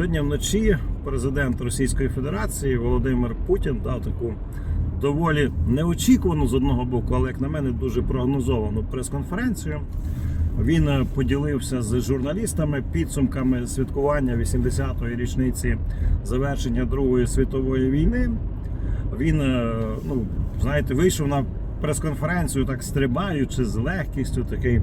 Сьогодні вночі президент Російської Федерації Володимир Путін дав таку доволі неочікувану з одного боку, але як на мене дуже прогнозовану прес-конференцію. Він е, поділився з журналістами підсумками святкування 80-ї річниці завершення Другої світової війни. Він, е, ну, знаєте, вийшов на прес-конференцію так стрибаючи з легкістю, такий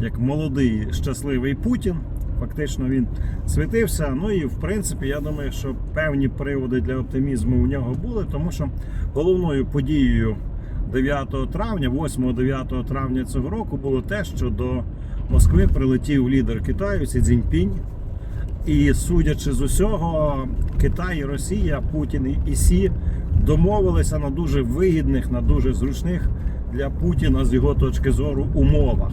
як молодий щасливий Путін. Фактично він світився. Ну і в принципі, я думаю, що певні приводи для оптимізму у нього були, тому що головною подією 9 травня, 8-9 травня цього року було те, що до Москви прилетів лідер Китаю Сі Цзіньпінь. І судячи з усього, Китай Росія, Путін і Сі домовилися на дуже вигідних, на дуже зручних для Путіна з його точки зору умовах.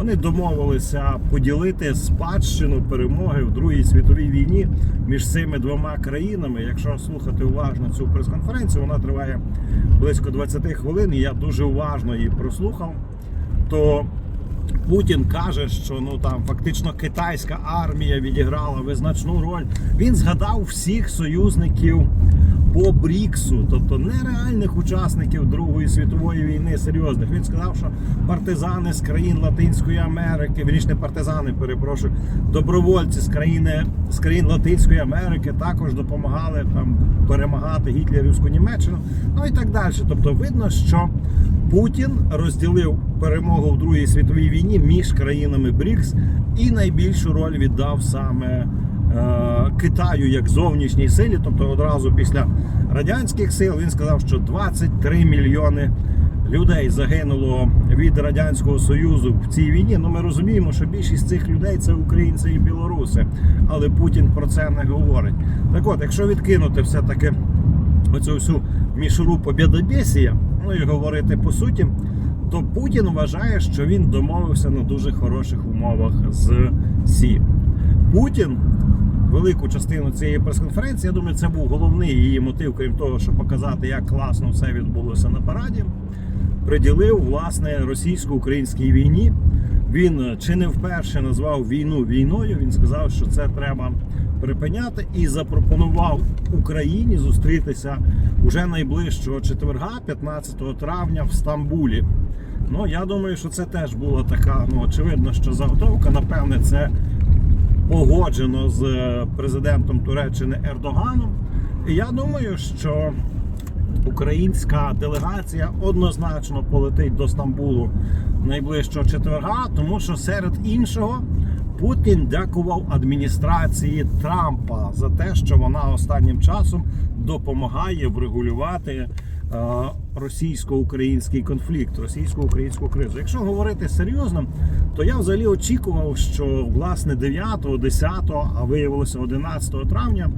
Вони домовилися поділити спадщину перемоги в Другій світовій війні між цими двома країнами. Якщо слухати уважно цю прес-конференцію, вона триває близько 20 хвилин. І я дуже уважно її прослухав. То Путін каже, що ну там фактично китайська армія відіграла визначну роль. Він згадав всіх союзників по Бріксу, тобто нереальних учасників Другої світової війни, серйозних. Він сказав, що партизани з країн Латинської Америки, вірніше не партизани, перепрошую, добровольці з країни з країн Латинської Америки також допомагали там перемагати гітлерівську Німеччину, ну і так далі. Тобто, видно, що Путін розділив перемогу в Другій світовій війні між країнами БРІКС і найбільшу роль віддав саме Китаю як зовнішній силі. Тобто одразу після радянських сил він сказав, що 23 мільйони людей загинуло від радянського союзу в цій війні. Ну ми розуміємо, що більшість цих людей це українці і білоруси, але Путін про це не говорить. Так от, якщо відкинути все таки оцю всю мішуру побєдобєсія, ну і говорити по суті, то Путін вважає, що він домовився на дуже хороших умовах з Сі. Путін велику частину цієї прес-конференції, я думаю, це був головний її мотив, крім того, щоб показати, як класно все відбулося на параді. Приділив власне російсько-українській війні. Він е, чи не вперше назвав війну війною. Він сказав, що це треба припиняти, і запропонував Україні зустрітися уже найближчого четверга, 15 травня, в Стамбулі. Ну я думаю, що це теж була така. Ну очевидно, що заготовка. Напевне, це погоджено з е, президентом Туреччини Ердоганом. І я думаю, що українська делегація однозначно полетить до Стамбулу найближчого четверга, тому що серед іншого Путін дякував адміністрації Трампа за те, що вона останнім часом допомагає врегулювати російсько-український конфлікт, російсько-українську кризу. Якщо говорити серйозно, то я взагалі очікував, що власне 9, 10, а виявилося 11 травня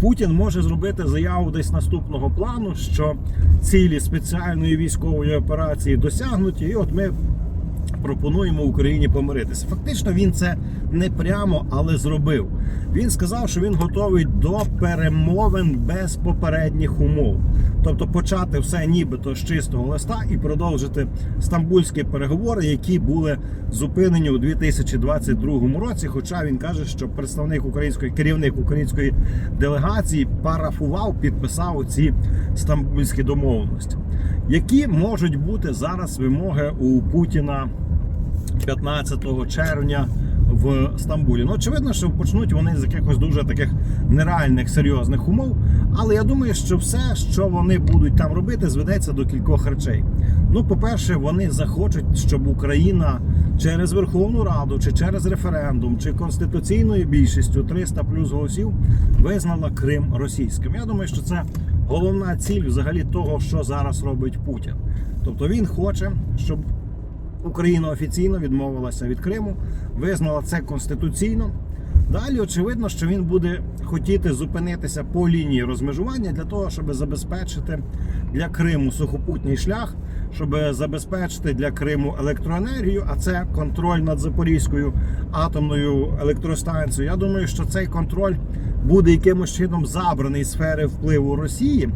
Путін може зробити заяву десь наступного плану, що цілі спеціальної військової операції досягнуті, і от ми пропонуємо Україні помиритися. Фактично він це не прямо, але зробив. Він сказав, що він готовий до перемовин без попередніх умов. Тобто почати все нібито з чистого листа і продовжити стамбульські переговори, які були зупинені у 2022 році. Хоча він каже, що представник української керівник української делегації парафував, підписав ці стамбульські домовленості. Які можуть бути зараз вимоги у Путіна 15 червня в Стамбулі. Ну, очевидно, що почнуть вони з якихось дуже таких нереальних серйозних умов. Але я думаю, що все, що вони будуть там робити, зведеться до кількох речей. Ну, по-перше, вони захочуть, щоб Україна через Верховну Раду, чи через референдум, чи конституційною більшістю 300 плюс голосів визнала Крим російським. Я думаю, що це головна ціль взагалі того, що зараз робить Путін. Тобто він хоче, щоб Україна офіційно відмовилася від Криму, визнала це конституційно. Далі очевидно, що він буде хотіти зупинитися по лінії розмежування для того, щоб забезпечити для Криму сухопутній шлях, щоб забезпечити для Криму електроенергію, а це контроль над Запорізькою атомною електростанцією. Я думаю, що цей контроль буде якимось чином забраний з сфери впливу Росії.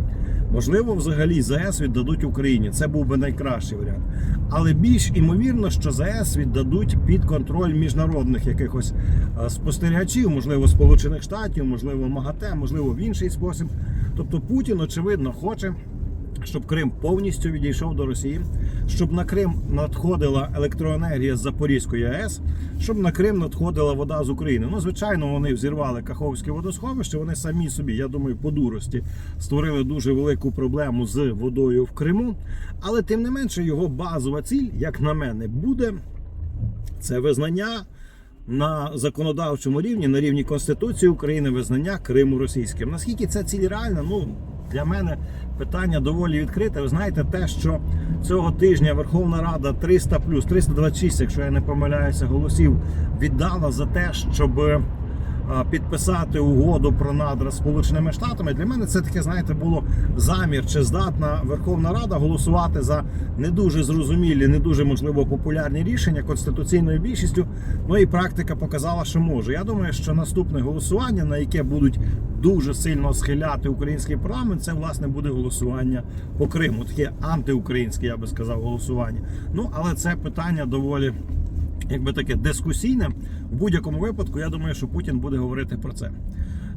Можливо, взагалі ЗАЕС віддадуть Україні. Це був би найкращий варіант. Але більш імовірно, що ЗАЕС віддадуть під контроль міжнародних якихось е, спостерігачів, можливо, Сполучених Штатів, можливо, МАГАТЕ, можливо, в інший спосіб. Тобто Путін, очевидно, хоче. Щоб Крим повністю відійшов до Росії, щоб на Крим надходила електроенергія з Запорізької АЕС, щоб на Крим надходила вода з України. Ну, звичайно, вони взірвали Каховське водосховище. Вони самі собі, я думаю, по дурості створили дуже велику проблему з водою в Криму. Але тим не менше, його базова ціль, як на мене, буде це визнання на законодавчому рівні, на рівні Конституції України, визнання Криму російським. Наскільки ця ціль реальна? Ну для мене питання доволі відкрите. Ви знаєте, те, що цього тижня Верховна Рада 300 плюс 326, якщо я не помиляюся, голосів віддала за те, щоб підписати угоду про надра з Сполученими Штатами. Для мене це таке, знаєте, було замір, чи здатна Верховна Рада голосувати за не дуже зрозумілі, не дуже можливо популярні рішення конституційною більшістю. Ну і практика показала, що може. Я думаю, що наступне голосування, на яке будуть дуже сильно схиляти український парламент, це власне буде голосування по Криму. Таке антиукраїнське, я би сказав, голосування. Ну але це питання доволі якби таке дискусійне. В будь-якому випадку, я думаю, що Путін буде говорити про це.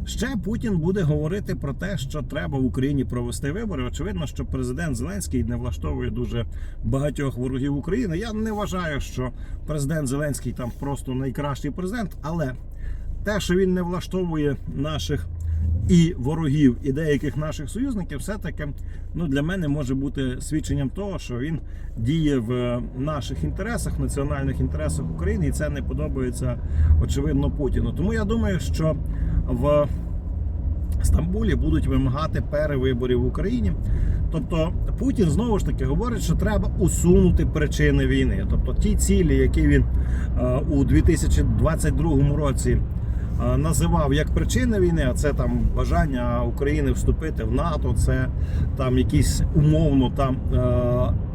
Ще Путін буде говорити про те, що треба в Україні провести вибори. Очевидно, що президент Зеленський не влаштовує дуже багатьох ворогів України. Я не вважаю, що президент Зеленський там просто найкращий президент, але те, що він не влаштовує наших і ворогів, і деяких наших союзників, все-таки ну, для мене може бути свідченням того, що він діє в наших інтересах, в національних інтересах України, і це не подобається очевидно Путіну. Тому я думаю, що в Стамбулі будуть вимагати перевиборів в Україні. Тобто Путін знову ж таки говорить, що треба усунути причини війни. Тобто ті цілі, які він е, у 2022 році е, називав як причини війни, а це там бажання України вступити в НАТО, це там якісь умовно там. е,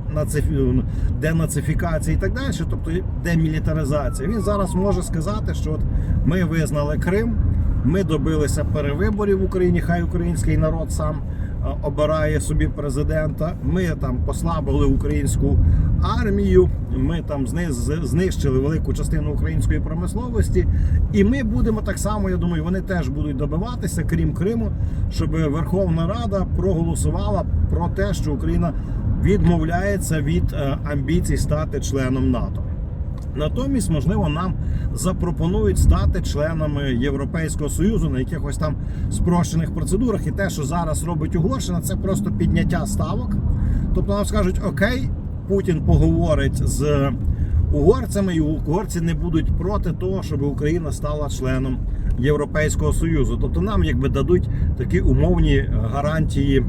денацифікація і так далі, тобто демілітаризація. Він зараз може сказати, що от ми визнали Крим, ми добилися перевиборів в Україні. Хай український народ сам е, обирає собі президента. Ми там послабили українську армію. Ми там знищили велику частину української промисловості, і ми будемо так само. Я думаю, вони теж будуть добиватися, крім Криму, щоб Верховна Рада проголосувала про те, що Україна відмовляється від е, амбіцій стати членом НАТО. Натомість, можливо, нам запропонують стати членами Європейського союзу на якихось там спрощених процедурах. І те, що зараз робить Угорщина, це просто підняття ставок. Тобто нам скажуть, окей, Путін поговорить з угорцями, і угорці не будуть проти того, щоб Україна стала членом Європейського союзу. Тобто нам якби дадуть такі умовні гарантії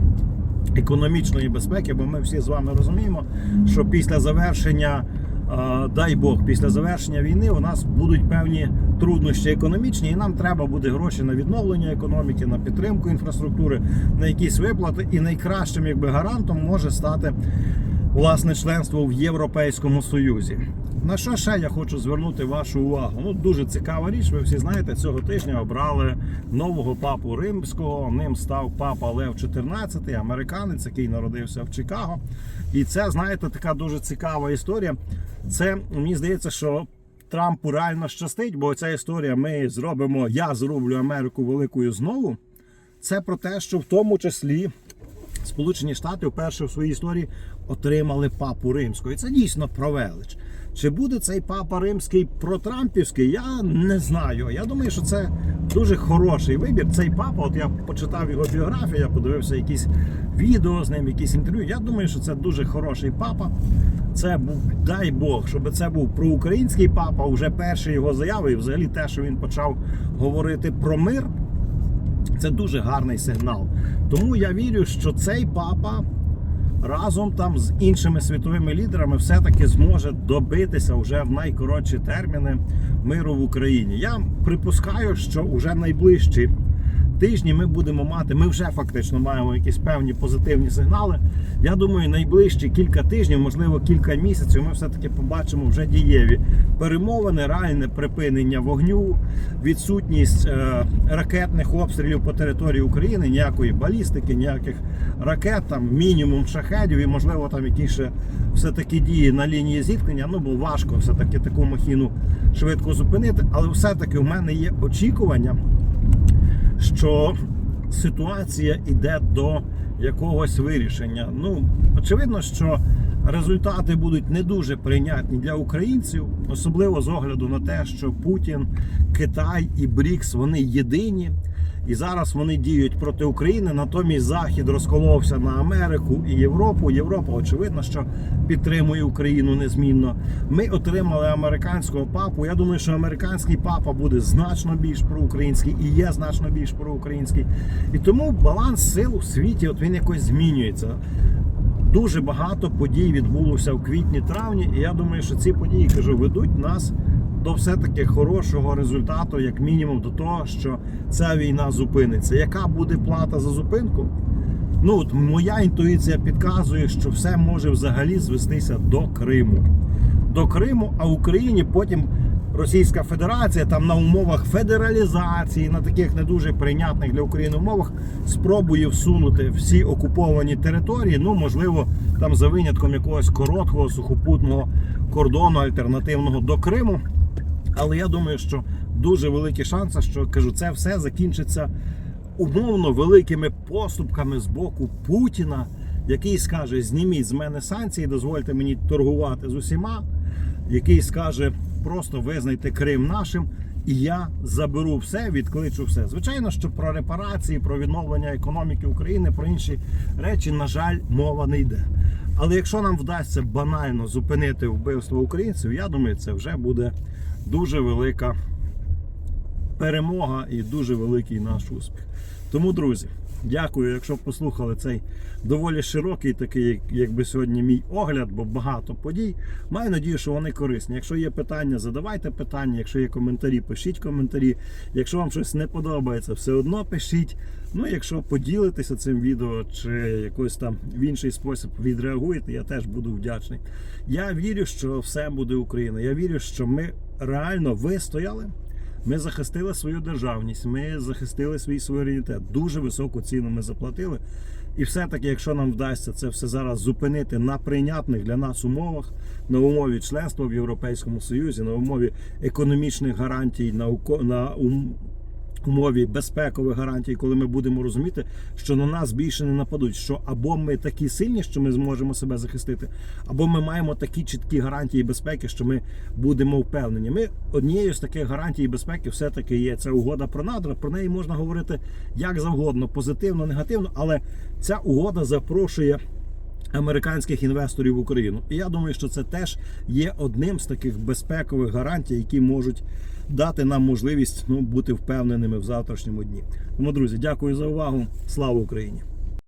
економічної безпеки, бо ми всі з вами розуміємо, що після завершення, дай Бог, після завершення війни у нас будуть певні труднощі економічні, і нам треба буде гроші на відновлення економіки, на підтримку інфраструктури, на якісь виплати. І найкращим якби гарантом може стати власне членство в Європейському Союзі. На що ще я хочу звернути вашу увагу? Ну дуже цікава річ. Ви всі знаєте, цього тижня обрали нового папу римського. Ним став папа Лев XIV, американець, який народився в Чикаго. І це, знаєте, така дуже цікава історія. Це мені здається, що Трампу реально щастить, бо ця історія ми зробимо. Я зроблю Америку великою знову. Це про те, що в тому числі Сполучені Штати вперше в своїй історії отримали папу римського. І це дійсно про велич. Чи буде цей папа римський протрампівський, я не знаю. Я думаю, що це дуже хороший вибір. Цей папа, от я почитав його біографію, я подивився якісь відео з ним, якісь інтерв'ю. Я думаю, що це дуже хороший папа. Це був, дай Бог, щоб це був проукраїнський папа, вже перші його заяви, і взагалі те, що він почав говорити про мир. Це дуже гарний сигнал. Тому я вірю, що цей папа разом там з іншими світовими лідерами все-таки зможе добитися вже в найкоротші терміни миру в Україні. Я припускаю, що вже найближчі тижні ми будемо мати. Ми вже фактично маємо якісь певні позитивні сигнали. Я думаю, найближчі кілька тижнів, можливо, кілька місяців, ми все-таки побачимо вже дієві перемовини, реальне припинення вогню, відсутність е, ракетних обстрілів по території України, ніякої балістики, ніяких ракет, там мінімум шахедів і, можливо, там якісь ще все-таки дії на лінії зіткнення. Ну, бо важко все-таки таку махіну швидко зупинити. Але все-таки у мене є очікування, що ситуація йде до якогось вирішення. Ну, очевидно, що результати будуть не дуже прийнятні для українців, особливо з огляду на те, що Путін, Китай і БРІКС вони єдині. І зараз вони діють проти України. Натомість Захід розколовся на Америку і Європу. Європа, очевидно, що підтримує Україну незмінно. Ми отримали американського папу. Я думаю, що американський папа буде значно більш проукраїнський і є значно більш проукраїнський. І тому баланс сил у світі от він якось змінюється. Дуже багато подій відбулося в квітні-травні, і я думаю, що ці події кажу ведуть нас до все-таки хорошого результату, як мінімум, до того, що ця війна зупиниться. Яка буде плата за зупинку? Ну от моя інтуїція підказує, що все може взагалі звестися до Криму. До Криму, а в Україні потім Російська Федерація там на умовах федералізації, на таких не дуже прийнятних для України умовах, спробує всунути всі окуповані території. Ну, можливо, там за винятком якогось короткого сухопутного кордону альтернативного до Криму. Але я думаю, що дуже великі шанси, що кажу, це все закінчиться умовно великими поступками з боку Путіна, який скаже: зніміть з мене санкції, дозвольте мені торгувати з усіма, який скаже, просто визнайте Крим нашим. І я заберу все, відкличу все. Звичайно, що про репарації, про відновлення економіки України, про інші речі, на жаль, мова не йде. Але якщо нам вдасться банально зупинити вбивство українців, я думаю, це вже буде дуже велика перемога і дуже великий наш успіх. Тому, друзі, дякую, якщо послухали цей доволі широкий, такий, якби сьогодні мій огляд, бо багато подій. Маю надію, що вони корисні. Якщо є питання, задавайте питання. Якщо є коментарі, пишіть коментарі. Якщо вам щось не подобається, все одно пишіть. Ну, якщо поділитеся цим відео чи якось там в інший спосіб відреагуєте, я теж буду вдячний. Я вірю, що все буде Україна. Я вірю, що ми реально вистояли. Ми захистили свою державність, ми захистили свій суверенітет. Дуже високу ціну ми заплатили. І все-таки, якщо нам вдасться це все зараз зупинити на прийнятних для нас умовах, на умові членства в Європейському Союзі, на умові економічних гарантій, на, на умові безпекових гарантій, коли ми будемо розуміти, що на нас більше не нападуть. Що або ми такі сильні, що ми зможемо себе захистити, або ми маємо такі чіткі гарантії безпеки, що ми будемо впевнені. Ми однією з таких гарантій безпеки все-таки є ця угода про надра. Про неї можна говорити як завгодно, позитивно, негативно, але ця угода запрошує. Американських інвесторів в Україну, і я думаю, що це теж є одним з таких безпекових гарантій, які можуть дати нам можливість ну, бути впевненими в завтрашньому дні. Тому, друзі, дякую за увагу. Слава Україні!